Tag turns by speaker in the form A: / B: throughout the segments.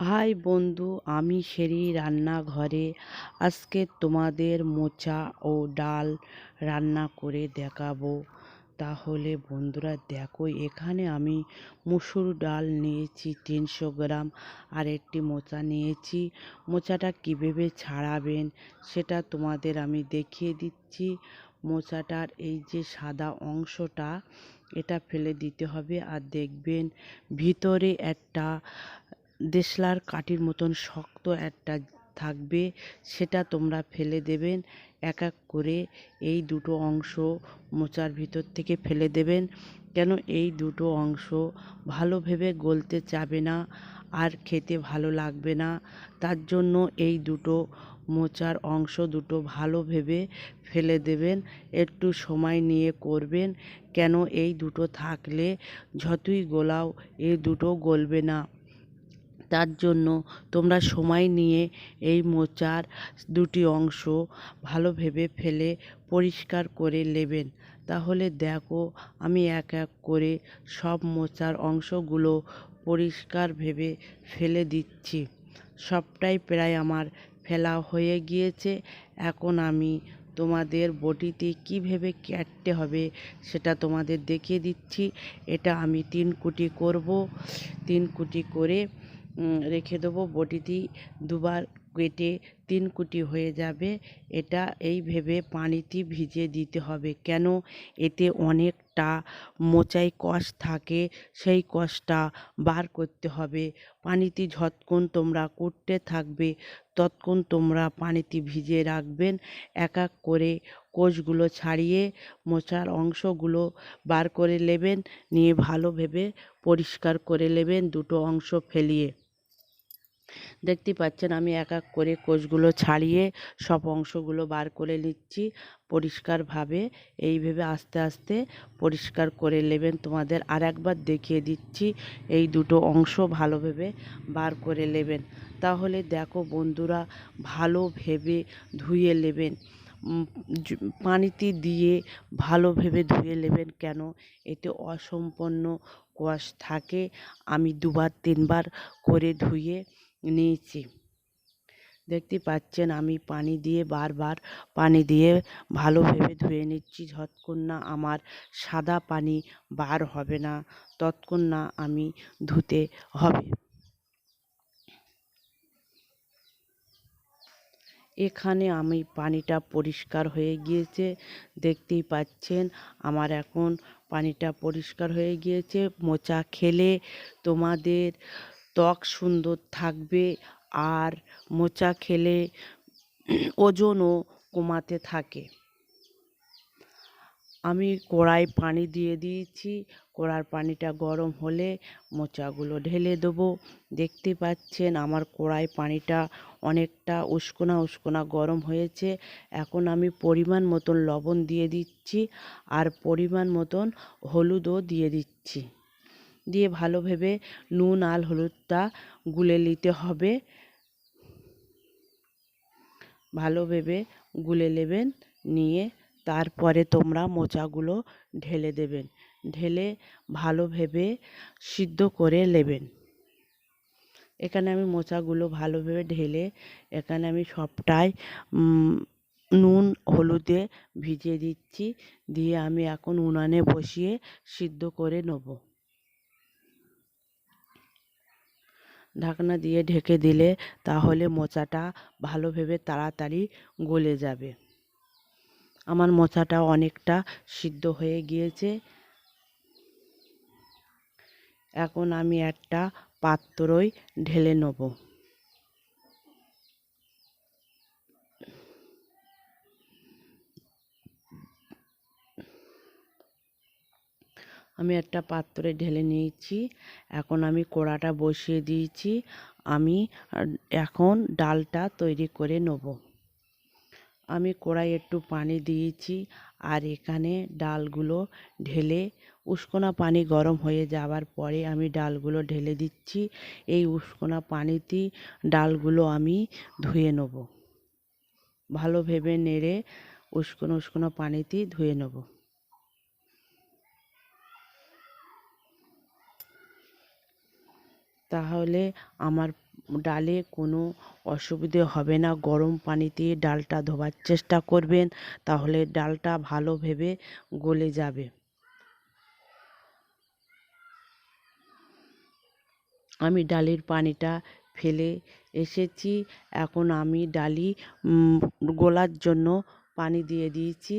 A: High বন্ধু, আমি সেরি রান্নাঘরে। আজকে তোমাদের মোচা ও ডাল রান্না করে দেখাবো। তাহলে বন্ধুরা, দেখো, এখানে আমি মুসুর ডাল নিয়েছি তিনশো গ্রাম আর একটি মোচা নিয়েছি। মোচাটা কীভাবে ছাড়াবেন সেটা তোমাদের আমি দেখিয়ে দিচ্ছি। মোচাটার এই যে সাদা অংশটা, এটা ফেলে দিতে হবে আর দেখবেন ভিতরে একটা দেশলার কাঠির মতন শক্ত একটা থাকবে, সেটা তোমরা ফেলে দেবেন। এক এক করে এই দুটো অংশ মোচার ভিতর থেকে ফেলে দেবেন। কেন এই দুটো অংশ ভালো ভেবে গলতে চাবে না আর খেতে ভালো লাগবে না। তার জন্য এই দুটো মোচার অংশ দুটো ভালো ভেবে ফেলে দেবেন। একটু সময় নিয়ে করবেন। কেন এই দুটো থাকলে যতই গোলাও এই দুটো গলবে না। তার জন্য তোমরা সময় নিয়ে এই মোচার দুটি অংশ ভালো ভেবে ফেলে পরিষ্কার করে নেবেন। তাহলে দেখো, আমি এক এক করে সব মোচার অংশগুলো পরিষ্কার ভেবে ফেলে দিচ্ছি। সবটাই প্রায় আমার ফেলা হয়ে গিয়েছে। এখন আমি তোমাদের বটিতে কী ভেবে কাটতে হবে সেটা তোমাদের দেখিয়ে দিচ্ছি। এটা আমি তিন কুটি করব। তিন কুটি করে রেখে দেবো। বটিটি দুবার কেটে তিন কুটি হয়ে যাবে। এটা এই ভেবে পানিতে ভিজিয়ে দিতে হবে। কেন? এতে অনেকটা মোচাই কষ থাকে, সেই কষটা বার করতে হবে। পানিতে যতক্ষণ তোমরা করতে থাকবে, ততক্ষণ তোমরা পানিতে ভিজিয়ে রাখবেন। এক এক করে কোষগুলো ছাড়িয়ে মোচার অংশগুলো বার করে নেবেন। নিয়ে ভালো ভেবে পরিষ্কার করে নেবেন। দুটো অংশ ফেলিয়ে। দেখতে পাচ্ছেন আমি এক এক করে কোষগুলো ছাড়িয়ে সব অংশগুলো বার করে নিচ্ছি পরিষ্কারভাবে। এইভাবে আস্তে আস্তে পরিষ্কার করে নেবেন। তোমাদের আর একবার দেখিয়ে দিচ্ছি এই দুটো অংশ ভালোভাবে বার করে নেবেন। তাহলে দেখো বন্ধুরা ভালো ভেবে ধুয়ে নেবেন। পানিতে দিয়ে ভালো ভেবে ধুয়ে নেবেন কেন? এতে অসম্পন্ন কোয়াশ থাকে। আমি দুবার তিনবার করে ধুয়ে নিয়েছি। দেখতে পাচ্ছেন আমি পানি দিয়ে বারবার পানি দিয়ে ভালোভাবে ধুয়ে নিচ্ছি। যতক্ষণ না আমার সাদা পানি বার হবে না ততক্ষণ না আমি ধুতে হবে। এখানে আমি পানিটা পরিষ্কার হয়ে গিয়েছে। দেখতেই পাচ্ছেন আমার এখন পানিটা পরিষ্কার হয়ে গিয়েছে। মোচা খেলে তোমাদের ত্বক সুন্দর থাকবে আর মোচা খেলে ওজনও কমাতে থাকে। আমি কড়াই পানি দিয়ে দিয়েছি। কড়ার পানিটা গরম হলে মোচাগুলো ঢেলে দেবো। দেখতে পাচ্ছেন আমার কড়াই পানিটা অনেকটা উস্কোনা উস্কোনা গরম হয়েছে। এখন আমি পরিমাণ মতন লবণ দিয়ে দিচ্ছি আর পরিমাণ মতন হলুদও দিয়ে দিচ্ছি। দিয়ে ভালো ভেবে নুন আর হলুদটা গুলে নিতে হবে। ভালো ভেবে গুলে নেবেন, নিয়ে তারপরে তোমরা মোচাগুলো ঢেলে দেবেন। ঢেলে ভালো ভেবে সিদ্ধ করে নেবেন। এখানে আমি মোচাগুলো ভালোভাবে ঢেলে এখানে আমি সবটাই নুন, হলুদে ভিজিয়ে দিচ্ছি। দিয়ে আমি এখন উনানে বসিয়ে সিদ্ধ করে নেব। ঢাকনা দিয়ে ঢেকে দিলে তাহলে মোচাটা ভালোভাবে তাড়াতাড়ি গলে যাবে। আমার মোচাটা অনেকটা সিদ্ধ হয়ে গিয়েছে। এখন আমি একটা পাত্রই ঢেলে নেব। আমি একটা পাত্রে ঢেলে নিয়েছি। এখন আমি কড়াটা বসিয়ে দিয়েছি। আমি এখন ডালটা তৈরি করে নেব। আমি কড়াই একটু পানি দিয়েছি আর এখানে ডালগুলো ঢেলে, উস্কোনা পানি গরম হয়ে যাওয়ার পরে আমি ডালগুলো ঢেলে দিচ্ছি। এই উস্কোনা পানিতেই ডালগুলো আমি ধুয়ে নেব। ভালো ভেবে নেড়ে উস্কোনো উস্কোনো পানিতেই ধুয়ে নেব। তাহলে আমার ডালে কোনো অসুবিধে হবে না। গরম পানিতে ডালটা ধোবার চেষ্টা করবেন, তাহলে ডালটা ভালোভাবে গলে যাবে। আমি ডালের পানিটা ফেলে এসেছি। এখন আমি ডালি গোলার জন্য পানি দিয়ে দিয়েছি।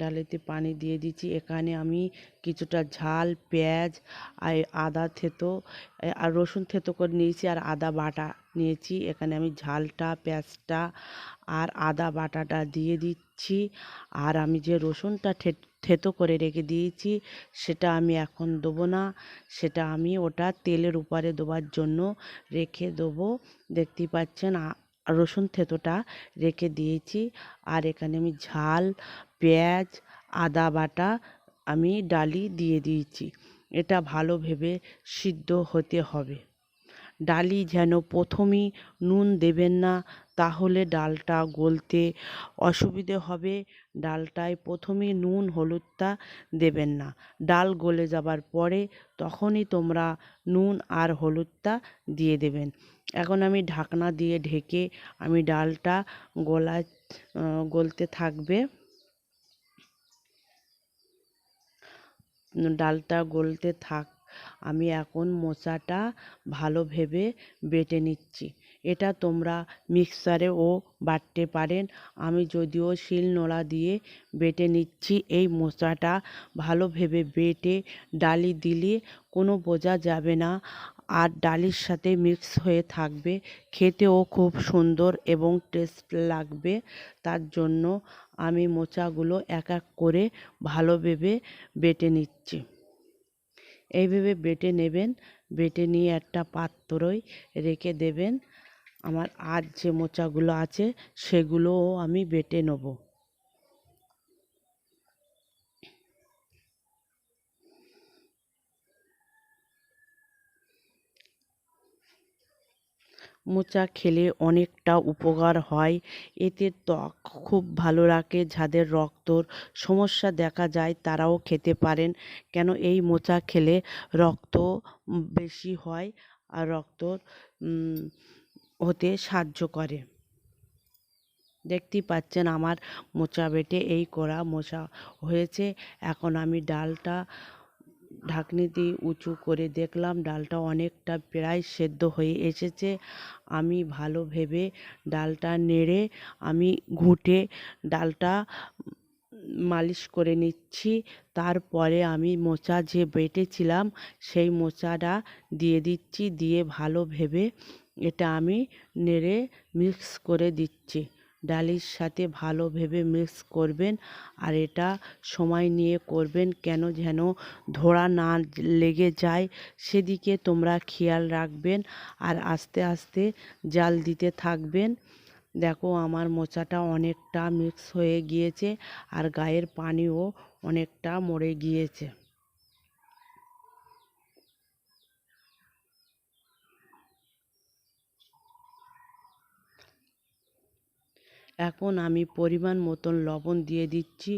A: ডালেতে পানি দিয়ে দিচ্ছি। এখানে আমি কিছুটা ঝাল, পেঁয়াজ আর আদা থেতো আর রসুন থেতো করে নিয়েছি আর আদা বাটা নিয়েছি। এখানে আমি ঝালটা, পেঁয়াজটা আর আদা বাটাটা দিয়ে দিচ্ছি। আর আমি যে রসুনটা থেতো করে রেখে দিয়েছি, সেটা আমি এখন দেবো না। সেটা আমি ওটা তেলের উপরে দেওয়ার জন্য রেখে দেবো। দেখতেই পাচ্ছেন রসুন থেতোটা রেখে দিয়েছি। আর এখানে আমি ঝাল পেঁয়াজ, আদা বাটা আমি ডালি দিয়ে দিয়েছি। এটা ভালো ভেবে সিদ্ধ হতে হবে। ডালি যেন প্রথমেই নুন দেবেন না, তাহলে ডালটা গলতে অসুবিধে হবে। ডালটায় প্রথমেই নুন, হলুদটা দেবেন না। ডাল গলে যাবার পরে তখনই তোমরা নুন আর হলুদটা দিয়ে দেবেন। এখন আমি ঢাকনা দিয়ে ঢেকে আমি ডালটা গলা গলতে থাকবে। ডালটা গলতে থাক। আমি এখন মোচাটা ভালো ভেবে বেটে নিচ্ছি। এটা তোমরা মিক্সারেও বাটতে পারেন। আমি যদিও শিল শিলনোড়া দিয়ে বেটে নিচ্ছি, এই মোচাটা ভালো ভেবে বেটে ডালি দিলে কোনো বোঝা যাবে না। আর ডালির সাথে মিক্স হয়ে থাকবে। খেতেও খুব সুন্দর এবং টেস্ট লাগবে। তার জন্য আমি মোচাগুলো এক এক করে ভালোভাবে বেটে নিচ্ছি। এইভাবে বেটে নেবেন, বেটে নিয়ে একটা পাত্রই রেখে দেবেন। আমার আর যে মোচাগুলো আছে, সেগুলোও আমি বেটে নেব। মোচা খেলে অনেকটা উপকার হয়। এতে ত্বক খুব ভালো রাখে, যাদের রক্তর সমস্যা দেখা যায় তারাও খেতে পারেন। কেন এই মোচা খেলে রক্ত বেশি হয় আর রক্ত হতে সাহায্য করে। দেখতেই পাচ্ছেন আমার মোচা বেটে এই করা মোচা হয়েছে। এখন আমি ডালটা ঢাকনি দিয়ে উঁচু করে দেখলাম ডালটা অনেকটা প্রায় সেদ্ধ হয়ে এসেছে। আমি ভালো ভেবে ডালটা নেড়ে আমি ঘুঁটে ডালটা মালিশ করে নিচ্ছি। তারপরে আমি মোচা যে বেটেছিলাম সেই মোচাটা দিয়ে দিচ্ছি, দিয়ে ভালো ভেবে এটা আমি নেড়ে মিক্স করে দিচ্ছি। ডালির সাথে ভালো ভেবে মিক্স করবেন আর এটা সময় নিয়ে করবেন কেন যেন ধরা না লেগে যায়। সেদিকে তোমরা খেয়াল রাখবেন আর আস্তে আস্তে জাল দিতে থাকবেন। দেখো আমার মোচাটা অনেকটা মিক্স হয়ে গিয়েছে আর গায়ের পানিও অনেকটা মরে গিয়েছে। এখন আমি পরিমাণ মতন লবণ দিয়ে দিচ্ছি।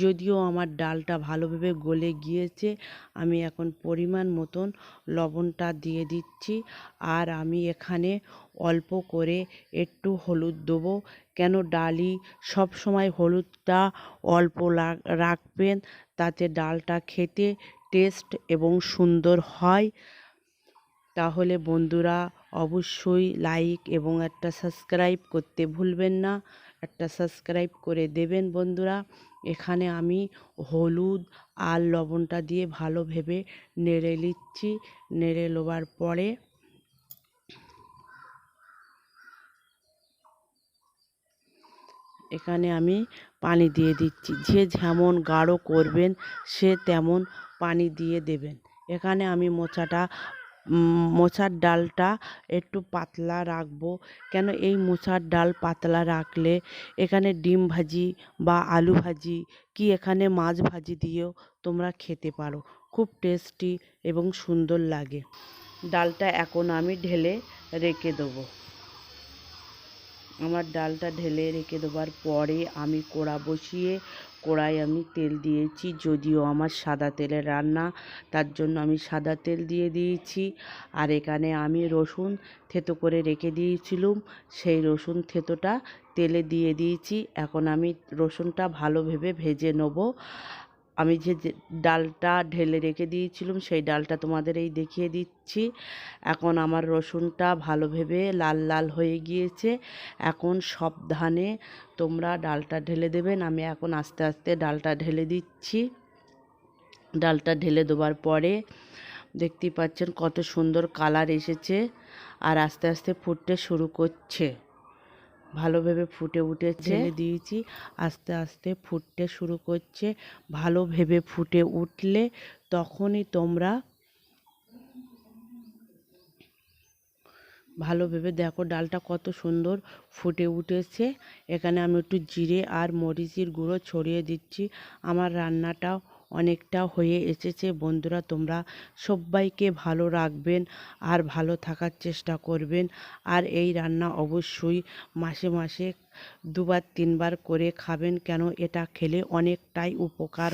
A: যদিও আমার ডালটা ভালোভাবে গলে গিয়েছে, আমি এখন পরিমাণ মতন লবণটা দিয়ে দিচ্ছি। আর আমি এখানে অল্প করে একটু হলুদ দেবো। কেন ডালি সব সময় হলুদটা অল্প রাখবেন, তাতে ডালটা খেতে টেস্ট এবং সুন্দর হয়। তাহলে বন্ধুরা অবশ্যই লাইক এবং একটা সাবস্ক্রাইব করতে ভুলবেন না। একটা সাবস্ক্রাইব করে দেবেন বন্ধুরা। এখানে আমি হলুদ আর লবণটা দিয়ে ভালো ভেবে নেড়ে নিচ্ছি। নেড়ে নেওয়ার পরে এখানে আমি পানি দিয়ে দিচ্ছি। যে যেমন গাঢ় করবেন সে তেমন পানি দিয়ে দেবেন। এখানে আমি মোচাটা মোচার ডালটা একটু পাতলা রাখব। কেন এই মোচার ডাল পাতলা রাখলে এখানে ডিম ভাজি বা আলু ভাজি কি এখানে মাছ ভাজি দিয়েও তোমরা খেতে পারো। খুব টেস্টি এবং সুন্দর লাগে। ডালটা এখন আমি ঢেলে রেখে দেবো। আমার ডালটা ঢেলে রেখে দেওয়ার পরে আমি কড়া বসিয়ে কড়াই আমি তেল দিয়েছি। যদিও আমার সাদা তেলে রান্না, তার জন্য আমি সাদা তেল দিয়ে দিয়েছি। আর এখানে আমি রসুন থেতো করে রেখে দিয়েছিলুম। সেই রসুন থেতোটা তেলে দিয়ে দিয়েছি। এখন আমি রসুনটা ভালোভাবে ভেজে নেব। আমি যে ডালটা ঢেলে রেখে দিয়েছিলাম, সেই ডালটা তোমাদের এই দেখিয়ে দিচ্ছি। এখন আমার রসুনটা ভালো ভেবে লাল লাল হয়ে গিয়েছে। এখন সব ধানে তোমরা ডালটা ঢেলে দেবেন। আমি এখন আস্তে আস্তে ডালটা ঢেলে দিচ্ছি। ডালটা ঢেলে দেওয়ার পরে দেখতেই পাচ্ছেন কত সুন্দর কালার এসেছে আর আস্তে আস্তে ফুটতে শুরু করছে। ভালোভাবে ফুটে উঠেছে। দিয়েছি। আস্তে আস্তে ফুটতে শুরু করছে। ভালো ভেবে ফুটে উঠলে তখনই তোমরা ভালো ভেবে দেখো ডালটা কত সুন্দর ফুটে উঠেছে। এখানে আমি একটু জিরে আর মরিচের গুঁড়ো ছড়িয়ে দিচ্ছি। আমার রান্নাটা অনেকটা হয়ে এসেছে। বন্ধুরা, তোমরা সবাইকে ভালো রাখবেন আর ভালো থাকার চেষ্টা করবেন। আর এই রান্না অবশ্যই মাসে মাসে দুবার তিনবার করে খাবেন, কেন এটা খেলে অনেকটাই উপকার